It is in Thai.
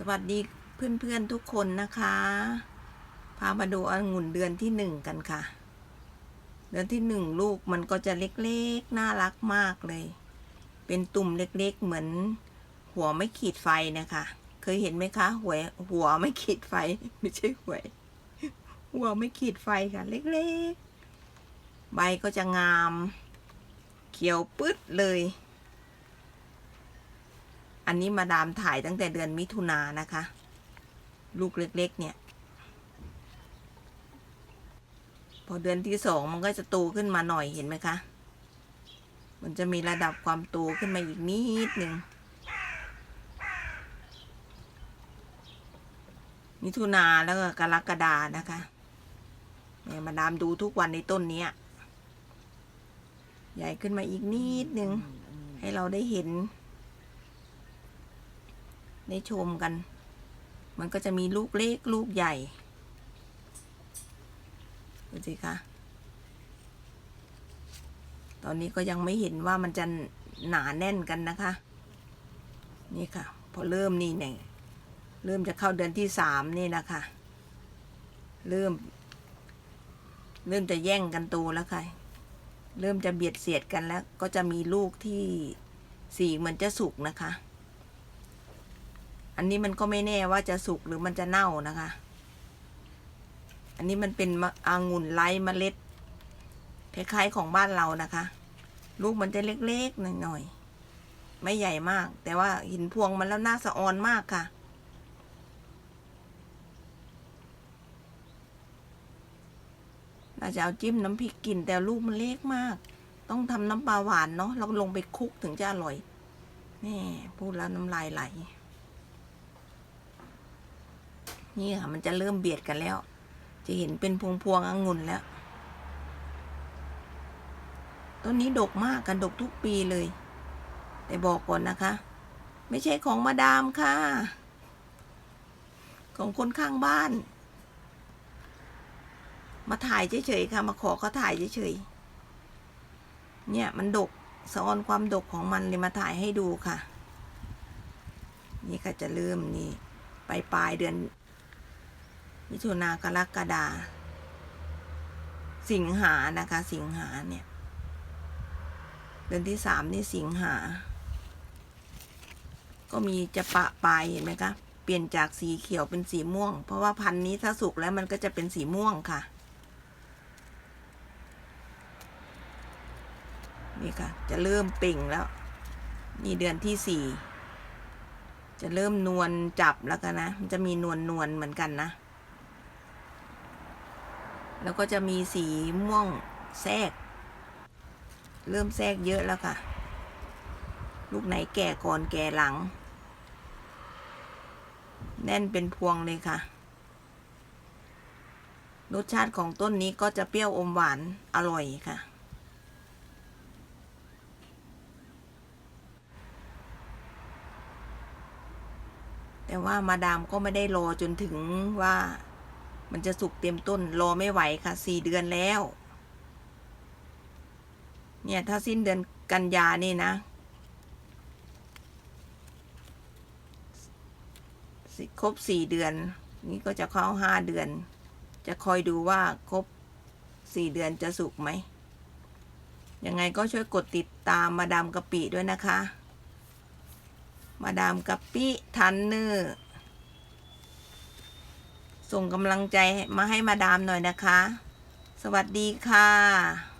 สวัสดีเพื่อนๆทุกคนนะคะ พามาดูองุ่นเดือนที่หนึ่งกันค่ะ เดือนที่หนึ่งลูกมันก็จะเล็กๆ น่ารักมากเลย เป็นตุ่มเล็กๆ เหมือน หัวไม่ขีดไฟนะคะ เคยเห็นไหมคะ หัวหัวไม่ขีดไฟ ไม่ใช่หวย หัวไม่ขีดไฟค่ะ เล็กๆ ใบก็จะงาม เขียวปึ๊ดเลย อันนี้มาดามถ่ายตั้งแต่เดือนมิถุนานะคะ ลูกเล็ก ๆ เนี่ย พอเดือนที่สองมันก็จะโตขึ้นมาหน่อยเห็นไหมคะ มันจะมีระดับความโตขึ้นมาอีกนิดหนึ่งมิถุนาแล้วก็กรกฎานะคะเนี่ยมาดามดูทุกวันในต้นนี้ใหญ่ขึ้นมาอีกนิดหนึ่งให้เราได้เห็น ได้ชมกัน มันก็จะมีลูกเล็กลูกใหญ่ ดูสิคะ ตอนนี้ก็ยังไม่เห็นว่ามันจะหนาแน่นกันนะคะ นี่ค่ะ พอเริ่มนี่เนี่ยเริ่มจะเข้าเดือนที่สามนี่นะคะ เริ่ม เริ่มจะแย่งกันโตแล้วค่ะ เริ่มจะเบียดเสียดกันแล้ว ก็จะมีลูกที่สีมือนจะสุกนะคะ อันนี้มันก็ไม่แน่ว่าจะสุกหรือมันจะเน่านะคะ อันนี้มันเป็นมะองุ่นไร้เมล็ดคล้ายๆของบ้านเรานะคะ ลูกมันจะเล็กๆหน่อยๆไม่ใหญ่มาก แต่ว่าหินพวงมันแล้วน่าสะออนมากค่ะ น่าจะเอาจิ้มน้ำพริกกินแต่ลูกมันเล็กมาก ต้องทำน้ำปลาหวานเนาะแล้วลงไปคลุกถึงจะอร่อยแม่พูดแล้วน้ำลายไหล นี่ค่ะ มันจะเริ่มเบียดกันแล้ว จะเห็นเป็นพวงพวงองุ่นแล้ว ต้นนี้ดกมากกันดกทุกปีเลย แต่บอกก่อนนะคะ ไม่ใช่ของมาดามค่ะ ของคนข้างบ้าน มาถ่ายเฉยๆค่ะ มาขอเขาถ่ายเฉยๆเนี่ยมันดกสะออนความดกของมันเลยมาถ่ายให้ดูค่ะ นี่ค่ะจะเริ่มนี่ปลายปลายเดือน มิถุนากรกฎาสิงหานะคะ สิงหาเนี่ย เดือนที่สามนี่สิงหา ก็มีจะปะปลายเห็นไหมคะเปลี่ยนจากสีเขียวเป็นสีม่วง เพราะว่าพันธุ์นี้ถ้าสุกแล้วมันก็จะเป็นสีม่วงค่ะ นี่ค่ะ จะเริ่มปล่งแล้ว นี่เดือนที่สี่จะเริ่มนวลจับแล้วกันนะ มันจะมีนวลนวลเหมือนกันนะ แล้วก็จะมีสีม่วงแทรก เริ่มแทรกเยอะแล้วค่ะ ลูกไหนแก่ก่อนแก่หลัง แน่นเป็นพวงเลยค่ะ รสชาติของต้นนี้ก็จะเปรี้ยวอมหวานอร่อยค่ะ แต่ว่ามาดามก็ไม่ได้รอจนถึงว่า มันจะสุกเต็มต้นรอไม่ไหวค่ะสี่เดือนแล้ว เนี่ยถ้าสิ้นเดือนกันยานี่นะครบสี่เดือน นี่ก็จะเข้าห้าเดือน จะคอยดูว่าครบสี่เดือนจะสุกไหมยังไงก็ช่วยกดติดตามมาดามกะปิด้วยนะคะ มาดามกะปิทันเนอร์ ส่งกำลังใจมาให้มาดามหน่อยนะคะ สวัสดีค่ะ